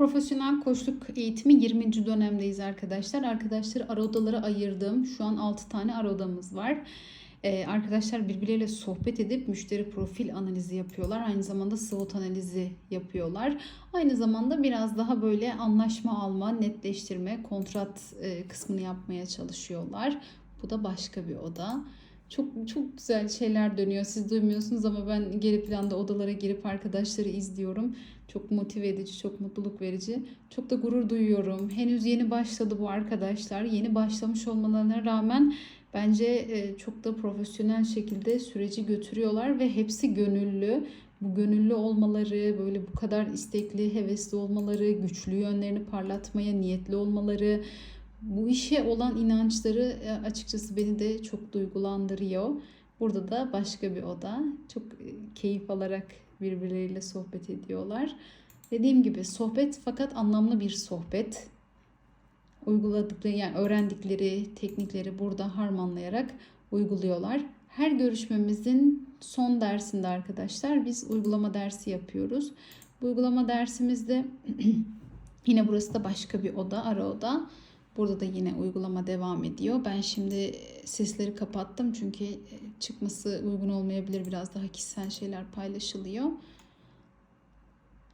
Profesyonel koçluk eğitimi 20. dönemdeyiz arkadaşlar. Arkadaşları ara odalara ayırdım. Şu an 6 tane ara odamız var. Ee, arkadaşlar birbirleriyle sohbet edip müşteri profil analizi yapıyorlar. Aynı zamanda SWOT analizi yapıyorlar. Aynı zamanda biraz daha böyle anlaşma alma, netleştirme, kontrat e, kısmını yapmaya çalışıyorlar. Bu da başka bir oda. Çok çok güzel şeyler dönüyor. Siz duymuyorsunuz ama ben geri planda odalara girip arkadaşları izliyorum. Çok motive edici, çok mutluluk verici. Çok da gurur duyuyorum. Henüz yeni başladı bu arkadaşlar. Yeni başlamış olmalarına rağmen bence e, çok da profesyonel şekilde süreci götürüyorlar ve hepsi gönüllü. Bu gönüllü olmaları, böyle bu kadar istekli, hevesli olmaları, güçlü yönlerini parlatmaya niyetli olmaları, bu işe olan inançları e, açıkçası beni de çok duygulandırıyor. Burada da başka bir oda. Çok e, keyif alarak birbirleriyle sohbet ediyorlar. Dediğim gibi sohbet fakat anlamlı bir sohbet. Uyguladıkları yani öğrendikleri teknikleri burada harmanlayarak uyguluyorlar. Her görüşmemizin son dersinde arkadaşlar biz uygulama dersi yapıyoruz. Bu uygulama dersimizde yine burası da başka bir oda, ara oda. Burada da yine uygulama devam ediyor. Ben şimdi sesleri kapattım çünkü çıkması uygun olmayabilir. Biraz daha kişisel şeyler paylaşılıyor.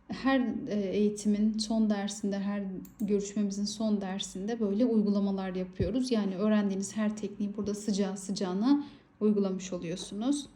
Her e, eğitimin son dersinde, her görüşmemizin son dersinde böyle uygulamalar yapıyoruz. Yani öğrendiğiniz her tekniği burada sıcağı sıcağına uygulamış oluyorsunuz.